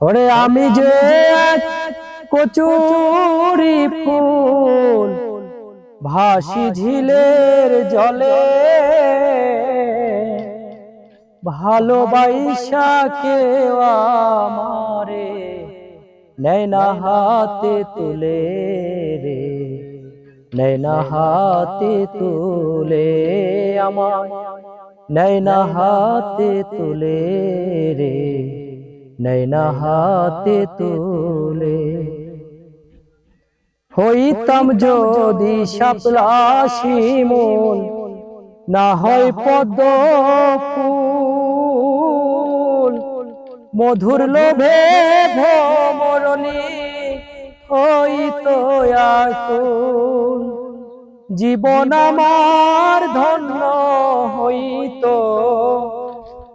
ওরে আমি যে কচুরি ফুল ভাসি ঝিলের জলে ভালোবাসা কেউ আমারে নেয় না হাতে তুলে রে, নেয় না হাতে তুলে আমার নেয় না হাতে তুলে রে। না হাতে তুলে। হইতাম যদি সাপলাশি মন না হয় পদ্ম ফুল। মধুর লোভে ভ্রমরণী হইতো আকুল। জীবন আমার ধন্য হইত।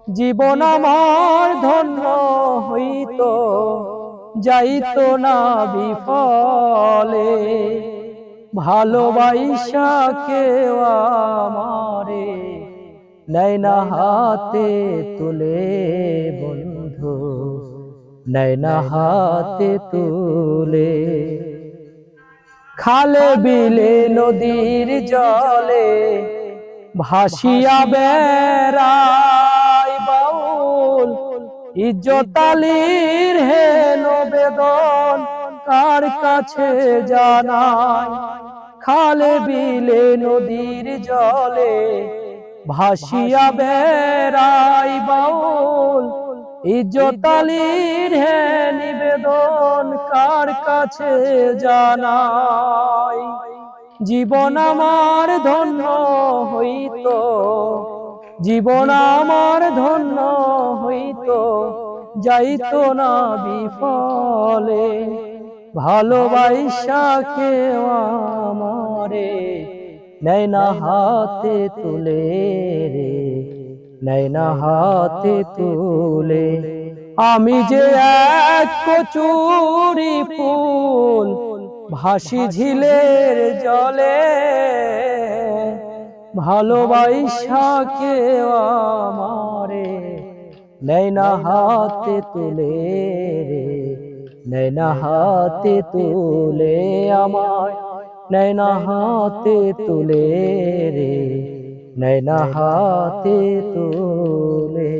জীবন আমার ধন্য হইত, যাইত না বিফলে। ভালোবাসা কেউ আমারে নেয় না হাতে তুলে, বন্ধু, নেয় না হাতে তুলে। খালে বিলে নদীর জলে ভাসিয়া বাউল ইজ্জতালির হে নবেদন, কার কাছে জানাই? খালে বিলে নদীর জলে ভাসিয়া বেড়াই বাউল। ইজ্জতালির হে নিবেদন, কার কাছে জানাই? জীবন আমার ধন্য হইত, জীবন আমার ধন্য যাইত না বিফলে, ভালোবাসা কেউ আমারে নেয় না হাতে তুলে রে, নেয় না হাতে তুলে। আমি যে এক কচুরি ফুল ভাসি ঝিলের জলে, ভালোবাসা কেউ আমারে নেয় না হাতে তুলে রে নয়না হাতে তুলে আমায় নয়না হাতে তুলে রে নয়না হাতে তুলে